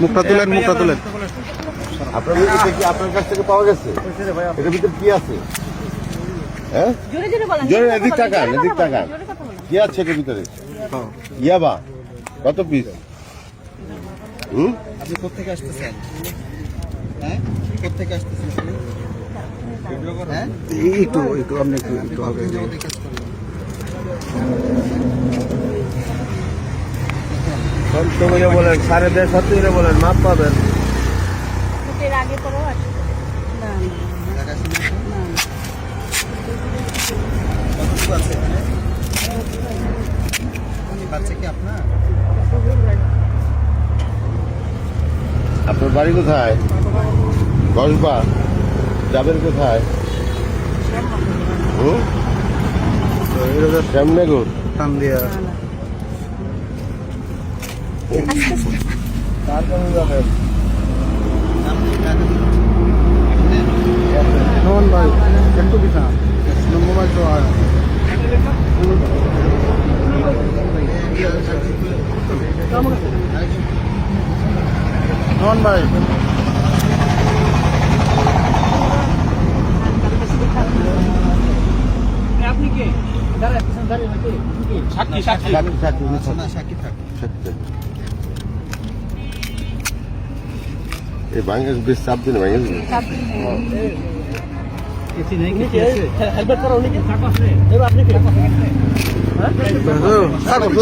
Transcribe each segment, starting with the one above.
মুখটা তুলেন মুখটা তুলেন আপনার কি আপনার কাছ থেকে পাওয়া গেছে? এটার ভিতরে কি আছে? হ্যাঁ? জোরে জোরে বলেন জোরে জোরে এদিক তাকান, এদিক তাকান। কি আছে এটার ভিতরে? ইয়াবা কত পিস হুম? আপনি কোথেকে আসতেছেন? হ্যাঁ? কোথেকে আসতেছেন হ্যাঁ? একটু একটু আপনি একটু একটু হবে করে বলেন সাড়ে দেড় সত্য করে বলেন মাপ পাবেন। আগে পরেও না বাচ্চা কি আপনার আপনার বাড়ি কোথায়? কসবা? যাবেন কোথায়? হুম? শ্যামনগর। টান নন ভাই একটু পিছা মোবাইল তো আর ভাই সাক্ষী। সাক্ষী না সাক্ষী। থাক এই বাংলাদেশ বেশ চাপ দিন বাংলাদেশ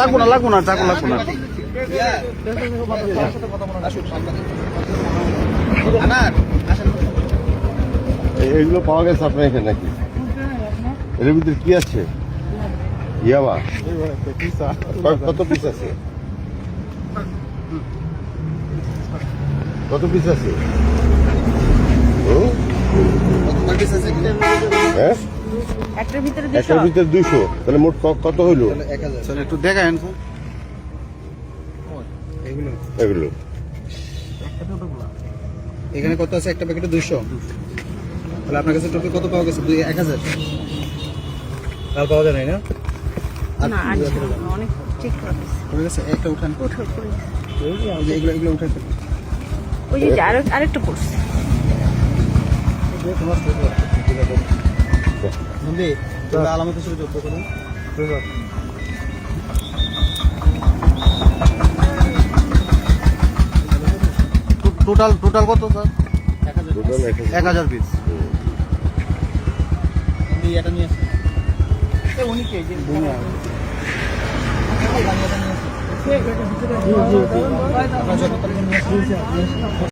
লাগবো না লাগবো না চাকু লাগবো না। এইগুলো পাওয়া গেছে আপনার এখানে নাকি? এর ভিতরে কি আছে? ইয়াবা। কত পিস আছে? কত পিস আছে? হ্যাঁ? একটার ভিতরে দুশো একটার ভিতরে দুশো তাহলে মোট কত হইল? এক হাজার একটু দেখায়েন এগুলো। এখানে কত আছে? একটা প্যাকেটে দুইশো। তাহলে আপনার কাছে টোটাল কত পাওয়া গেছে? দুই এক হাজার। লাল পাওয়া যায় নাই না? আর আর একটা উঠান এগুলো এগুলো উঠান ওই যে যে আরেক- আরেকটা পড়ছে। টোটাল টোটাল কত স্যার? এক হাজার এক হাজার। পিস এটা নিয়ে আসুন উনি কে? যে বানিয়াটা